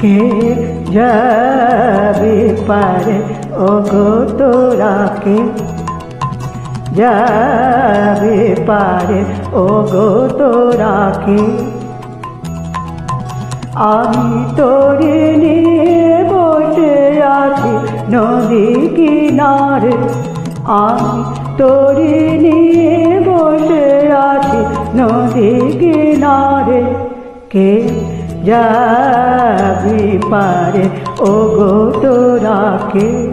কে যাবে পারে? ও গো তোরাকে যাবে পারে? ও গো তোরাকে আমি তোরে নিয়ে বসে আছি নদী কিনারে। আমি তোরে নিয়ে বসে আছি নদী কিনারে। কে যাবি পারে ও গো তোরাকে।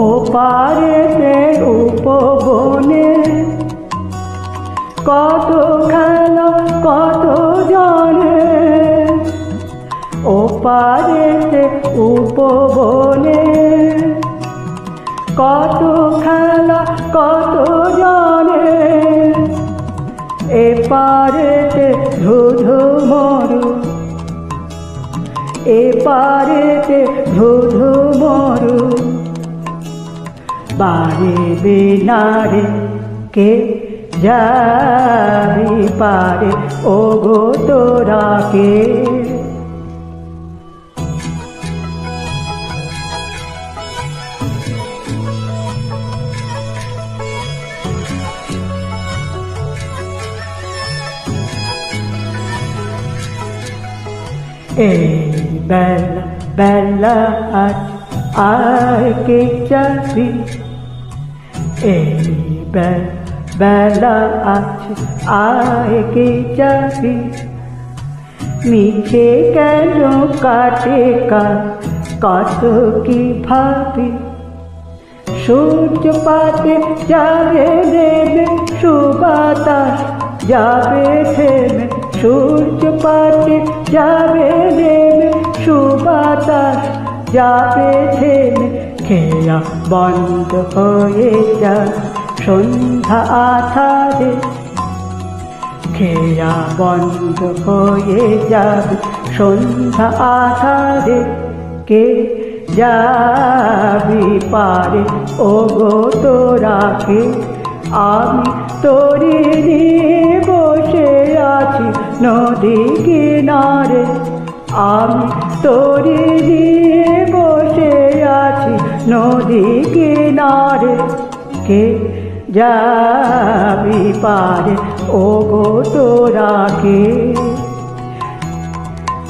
ও পারে উপবনে। কত খেলা, কত জানে। ও পারে উপবনে। কত খেলা, কত জানে। এ পারেতে ধুধু মরু। এ পারেতে ধুধু মরু। বারে বেনারে কে যাবি পারে ও গো তোরা কে? এই বেলা বেলা আজ আর কে যাবি এই বেলা আছে আয় কে যাবি। মিছে কেন কাটে কত কি ভাবি। সূর্য পাতে যাবে দেবে সুবাতাস, যাবে থেমে। সূর্য পাতে যাবে দেবে সুবাতাস, যাবে থেমে। খেয়া বন্ধ হয়ে যা সন্ধ্যা আধারে খেয়া বন্ধ হয়ে যাবে। সন্ধ্যা আধারে কে যাবি পারে? ও গো তোরাকে আমি তোরে নিয়ে বসে আছি নদী কিনারে। আমি তোরে নিয়ে নদী কিনারে কে যাবি পারে? ও গো তোরাকে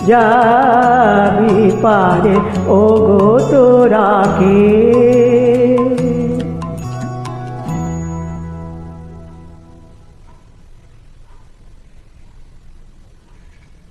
যাবি পারে? ও গো তোরাকে